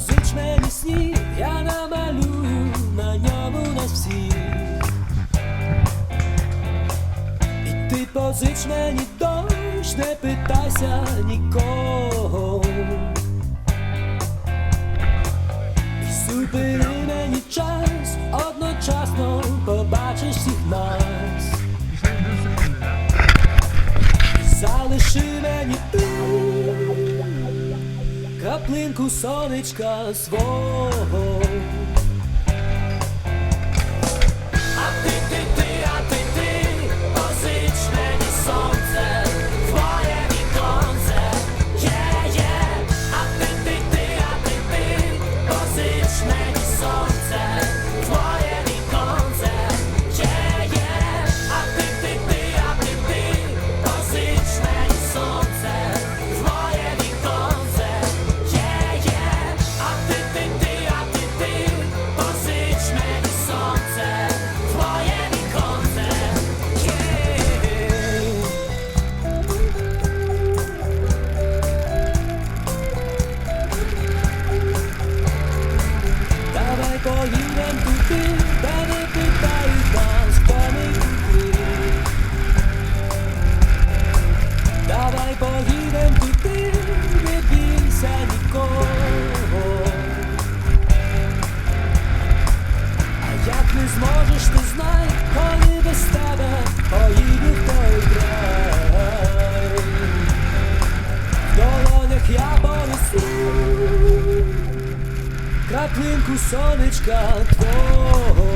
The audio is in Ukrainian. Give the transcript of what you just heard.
Позич мені сніг, я намалюю на ньому нас всіх. І ти позич мені дощ, не питайся ніколи. краплинку сонечка свого. сонечка твого